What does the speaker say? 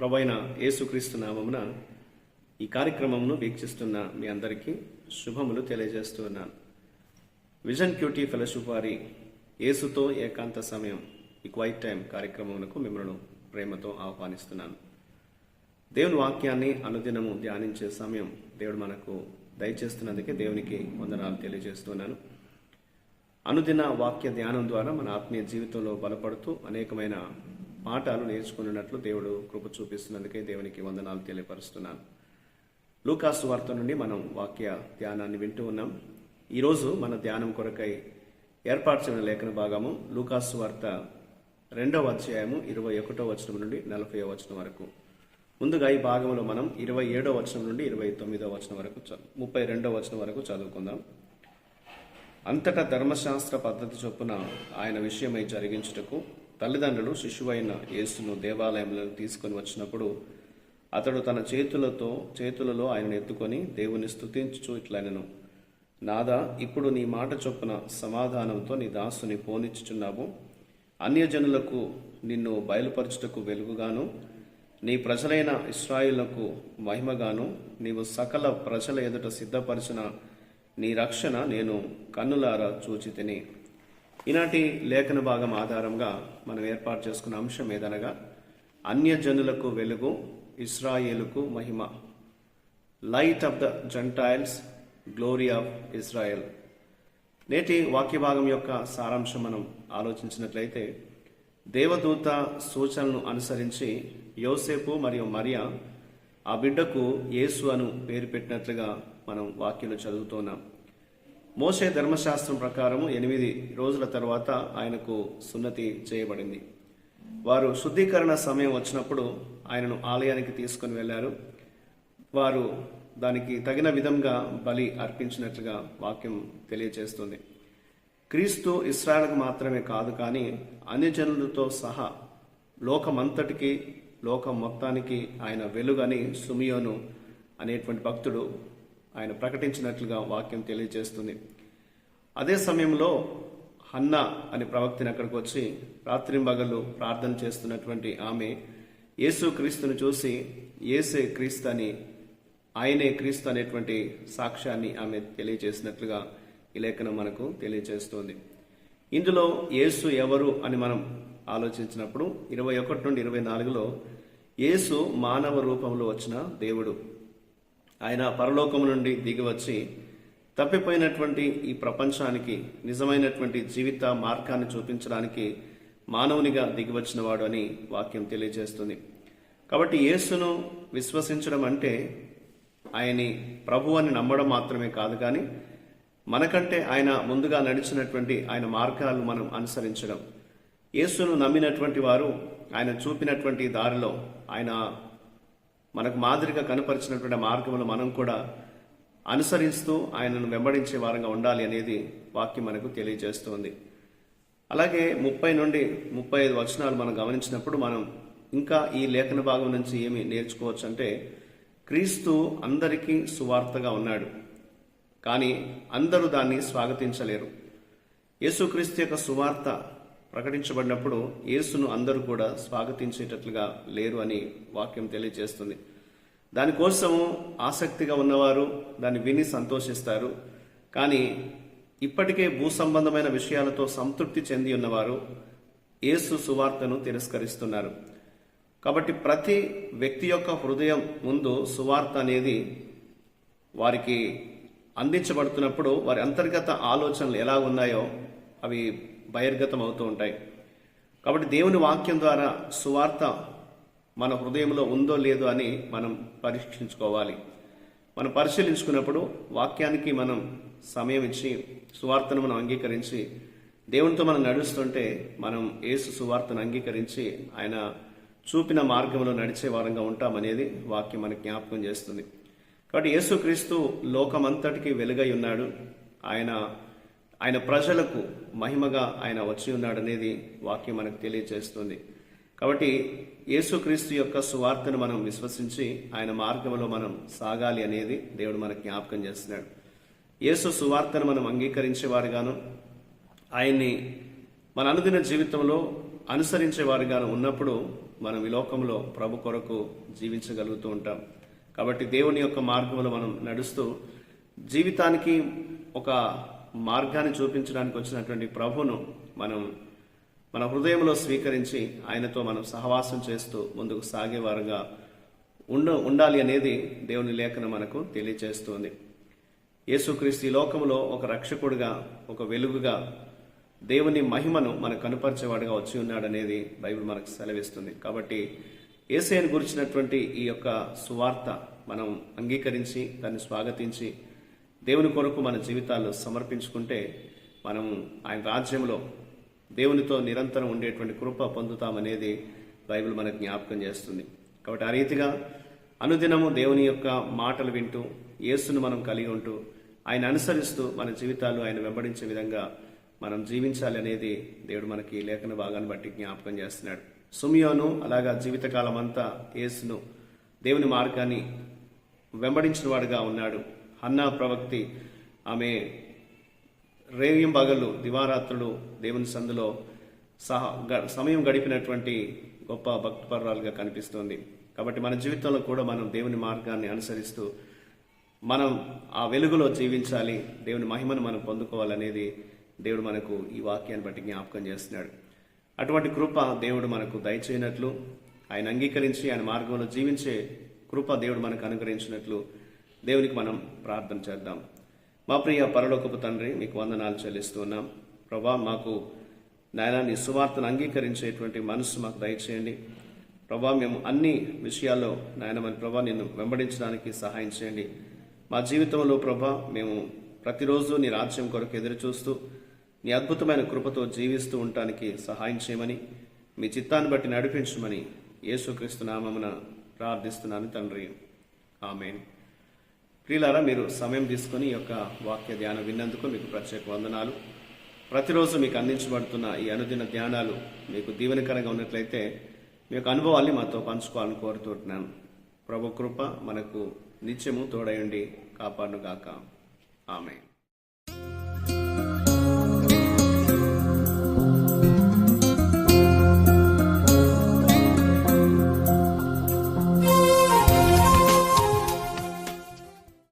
ప్రభైన యేసుక్రీస్తు నామమున ఈ కార్యక్రమమును వీక్షిస్తున్న మీ అందరికీ శుభములు తెలియజేస్తున్నాను విజన్ క్యూటీ ఫెలోషిప్ వారి యేసుతో ఏకాంత సమయం ఈ క్వైట్ టైం కార్యక్రమమునకు మిమ్మల్ని ప్రేమతో ఆహ్వానిస్తున్నాను. దేవుని వాక్యాన్ని అనుదినము ధ్యానించే సమయం దేవుడు మనకు దయచేస్తున్నందుకే దేవునికి వందనాలు తెలియజేస్తున్నాను. అనుదిన వాక్య ధ్యానం ద్వారా మన ఆత్మీయ జీవితంలో బలపడుతూ అనేకమైన పాఠాలు నేర్చుకున్నట్లు దేవుడు కృప చూపిస్తున్నందుకే దేవునికి వందనాలు తెలియపరుస్తున్నాను. లూకాసు వార్త నుండి మనం వాక్య ధ్యానాన్ని వింటూ ఉన్నాం. ఈరోజు మన ధ్యానం కొరకై ఏర్పాటు లేఖన భాగము లూకాసు వార్త రెండవ అధ్యాయము ఇరవై ఒకటో వచనం నుండి నలభై వచనం వరకు. ముందుగా ఈ భాగంలో మనం ఇరవై ఏడో వచనం నుండి ఇరవై తొమ్మిదో వచనం వరకు ముప్పై రెండో వచనం వరకు చదువుకుందాం. అంతటా ధర్మశాస్త్ర పద్ధతి చొప్పున ఆయన విషయమై జరిగించుటకు తల్లిదండ్రులు శిశువైన యేసును దేవాలయంలో తీసుకొని వచ్చినప్పుడు అతడు తన చేతులతో చేతులలో ఆయనను ఎత్తుకొని దేవుని స్థుతించుచు ఇట్లనెను. నాదా ఇప్పుడు నీ మాట చొప్పున సమాధానంతో నీ దాసుని పోనిచ్చుచున్నావు. అన్యజనులకు నిన్ను బయలుపరచుటకు వెలుగుగాను నీ ప్రజలైన ఇస్రాయిలకు మహిమగాను నీవు సకల ప్రజల ఎదుట సిద్ధపరిచిన నీ రక్షణ నేను కన్నులారా చూచి తిని ఈనాటి లేఖన భాగం ఆధారంగా మనం ఏర్పాటు చేసుకున్న అంశం ఏదనగా అన్యజనులకు వెలుగు ఇస్రాయేలుకు మహిమ. Light of the Gentiles glory of Israel నేటి వాక్య భాగం యొక్క సారాంశం మనం ఆలోచించినట్లయితే దేవదూత సూచనలను అనుసరించి యోసేపు మరియు మరియా ఆ బిడ్డకు యేసు అను పేరు పెట్టినట్లుగా మనం వాక్యంలో చదువుతున్నాం మోసే ధర్మశాస్త్రం ప్రకారము ఎనిమిది రోజుల తర్వాత ఆయనకు సున్నతి చేయబడింది. వారు శుద్ధీకరణ సమయం వచ్చినప్పుడు ఆయనను ఆలయానికి తీసుకొని వెళ్ళారు. వారు దానికి తగిన విధంగా బలి అర్పించినట్లుగా వాక్యం తెలియజేస్తుంది క్రీస్తు ఇస్రాయల్కు మాత్రమే కాదు కానీ అన్యజనులతో సహా లోకమంతటికి లోకం మొత్తానికి ఆయన వెలుగని సుమియోను అనేటువంటి భక్తుడు ఆయన ప్రకటించినట్లుగా వాక్యం తెలియజేస్తుంది. అదే సమయంలో హన్న అనే ప్రవక్తని అక్కడికి వచ్చి రాత్రింబగళ్ళు ప్రార్థన చేస్తున్నటువంటి ఆమె యేసు క్రీస్తును చూసి ఏసే క్రీస్తు అని ఆయనే క్రీస్తు అనేటువంటి సాక్ష్యాన్ని ఆమె తెలియజేసినట్లుగా ఈ లేఖనం మనకు తెలియజేస్తుంది. ఇందులో యేసు ఎవరు అని మనం ఆలోచించినప్పుడు ఇరవై ఒకటి నుండి ఇరవై నాలుగులో యేసు మానవ రూపంలో వచ్చిన దేవుడు. ఆయన పరలోకము నుండి దిగివచ్చి తప్పిపోయినటువంటి ఈ ప్రపంచానికి నిజమైనటువంటి జీవిత మార్గాన్ని చూపించడానికి మానవునిగా దిగివచ్చిన వాడు అని వాక్యం తెలియజేస్తుంది. కాబట్టి యేసును విశ్వసించడం అంటే ఆయన్ని ప్రభు అని నమ్మడం మాత్రమే కాదు కానీ మనకంటే ఆయన ముందుగా నడిచినటువంటి ఆయన మార్గాలు మనం అనుసరించడం. యేసును నమ్మినటువంటి వారు ఆయన చూపినటువంటి దారిలో ఆయన మనకు మాదిరిగా కనపరిచినటువంటి మార్గములు మనం కూడా అనుసరిస్తూ ఆయనను వెంబడించే వారంగా ఉండాలి అనేది వాక్యం మనకు తెలియజేస్తుంది. అలాగే ముప్పై నుండి ముప్పై ఐదు వచనాలు మనం గమనించినప్పుడు మనం ఇంకా ఈ లేఖన భాగం నుంచి ఏమి నేర్చుకోవచ్చు అంటే క్రీస్తు అందరికీ సువార్తగా ఉన్నాడు కానీ అందరూ దాన్ని స్వాగతించలేరు. యేసుక్రీస్తు యొక్క సువార్త ప్రకటించబడినప్పుడు యేసును అందరూ కూడా స్వాగతించేటట్లుగా లేరు అని వాక్యం తెలియజేస్తుంది. దానికోసము ఆసక్తిగా ఉన్నవారు దాన్ని విని సంతోషిస్తారు. కానీ ఇప్పటికే భూ సంబంధమైన విషయాలతో సంతృప్తి చెంది ఉన్నవారు యేసు సువార్తను తిరస్కరిస్తున్నారు. కాబట్టి ప్రతి వ్యక్తి యొక్క హృదయం ముందు సువార్త అనేది వారికి అందించబడుతున్నప్పుడు వారి అంతర్గత ఆలోచనలు ఎలా ఉన్నాయో అవి బహిర్గతం అవుతూ ఉంటాయి. కాబట్టి దేవుని వాక్యం ద్వారా సువార్త మన హృదయంలో ఉందో లేదో అని మనం పరీక్షించుకోవాలి. మనం పరిశీలించుకున్నప్పుడు వాక్యానికి మనం సమయం ఇచ్చి సువార్తను మనం అంగీకరించి దేవునితో మనం నడుస్తుంటే మనం ఏసు సువార్తను అంగీకరించి ఆయన చూపిన మార్గంలో నడిచే వారంగా ఉంటామనేది వాక్యం మనకు జ్ఞాపకం చేస్తుంది. కాబట్టి యేసుక్రీస్తు లోకమంతటికి వెలుగై ఉన్నాడు. ఆయన ఆయన ప్రజలకు మహిమగా ఆయన వచ్చి ఉన్నాడు అనేది వాక్యం మనకు తెలియజేస్తుంది. కాబట్టి యేసుక్రీస్తు యొక్క సువార్తను మనం విశ్వసించి ఆయన మార్గంలో మనం సాగాలి అనేది దేవుడు మనకు జ్ఞాపకం చేస్తున్నాడు. యేసు సువార్తను మనం అంగీకరించేవారుగాను ఆయన్ని మన అనుదిన జీవితంలో అనుసరించేవారుగాను ఉన్నప్పుడు మనం ఈ లోకంలో ప్రభు కొరకు జీవించగలుగుతూ ఉంటాం. కాబట్టి దేవుని యొక్క మార్గంలో మనం నడుస్తూ జీవితానికి ఒక మార్గాన్ని చూపించడానికి వచ్చినటువంటి ప్రభును మనం మన హృదయంలో స్వీకరించి ఆయనతో మనం సహవాసం చేస్తూ ముందుకు సాగేవారుగా ఉండ ఉండాలి అనేది దేవుని లేఖన మనకు తెలియజేస్తుంది యేసుక్రీస్తు ఈ లోకంలో ఒక రక్షకుడిగా ఒక వెలుగుగా దేవుని మహిమను మనకు కనుపరిచేవాడుగా వచ్చి ఉన్నాడనేది బైబిల్ మనకు సెలవిస్తుంది. కాబట్టి ఏసైని గురించినటువంటి ఈ యొక్క సువార్త మనం అంగీకరించి దాన్ని స్వాగతించి దేవుని కొరకు మన జీవితాల్లో సమర్పించుకుంటే మనం ఆయన రాజ్యంలో దేవునితో నిరంతరం ఉండేటువంటి కృప పొందుతామనేది బైబిల్ మనకు జ్ఞాపకం చేస్తుంది. కాబట్టి ఆ రీతిగా అనుదినము దేవుని యొక్క మాటలు వింటూ యేసును మనం కలిగి ఉంటూ ఆయన అనుసరిస్తూ మన జీవితాలు ఆయన వెంబడించే విధంగా మనం జీవించాలి అనేది దేవుడు మనకి ఈ లేఖన భాగాన్ని బట్టి జ్ఞాపకం చేస్తున్నాడు. సుమియోను అలాగా జీవితకాలం అంతా యేసును దేవుని మార్గాన్ని వెంబడించిన వాడుగా ఉన్నాడు. అన్న ప్రవక్తి ఆమె రేవియం పగళ్ళు దివారాత్రులు దేవుని సందులో సహ గ- సమయం గడిపినటువంటి గొప్ప భక్తిపరురాలుగా కనిపిస్తోంది. కాబట్టి మన జీవితంలో కూడా మనం దేవుని మార్గాన్ని అనుసరిస్తూ మనం ఆ వెలుగులో జీవించాలి దేవుని మహిమను మనం పొందుకోవాలనేది దేవుడు మనకు ఈ వాక్యాన్ని బట్టి జ్ఞాపకం చేస్తున్నాడు. అటువంటి కృప దేవుడు మనకు దయచేయనట్లు ఆయన అంగీకరించి ఆయన మార్గంలో జీవించే కృప దేవుడు మనకు అనుగ్రహించినట్లు దేవునికి మనం ప్రార్థన చేద్దాం. మా ప్రియ పరలోకపు తండ్రి మీకు వందనాలు చెల్లిస్తూ ఉన్నాం ప్రభా మాకు నాయన నీ సువార్తను అంగీకరించేటువంటి మనసు మాకు దయచేయండి. ప్రభా మేము అన్ని విషయాల్లో నాయన మన ప్రభా నిన్ను వెంబడించడానికి సహాయం చేయండి. మా జీవితంలో ప్రభా మేము ప్రతిరోజు నీ రాజ్యం కొరకు ఎదురు చూస్తూ నీ అద్భుతమైన కృపతో జీవిస్తూ ఉండటానికి సహాయం చేయమని మీ చిత్తాన్ని బట్టి నడిపించమని యేసుక్రీస్తు నామమున ప్రార్థిస్తున్నాను తండ్రి. ఆమెను. ప్రియులారా మీరు సమయం తీసుకొని ఈ యొక్క వాక్య ధ్యానం విన్నందుకు మీకు ప్రత్యేక వందనాలు. ప్రతిరోజు మీకు అందించబడుతున్న ఈ అనుదిన ధ్యానాలు మీకు దీవెనకరంగా ఉన్నట్లయితే మీ యొక్క అనుభవాల్ని మాతో పంచుకోవాలని కోరుతుంటున్నాను. ప్రభు కృప మనకు నిత్యము తోడయుండి కాపాడుగాక ఆమె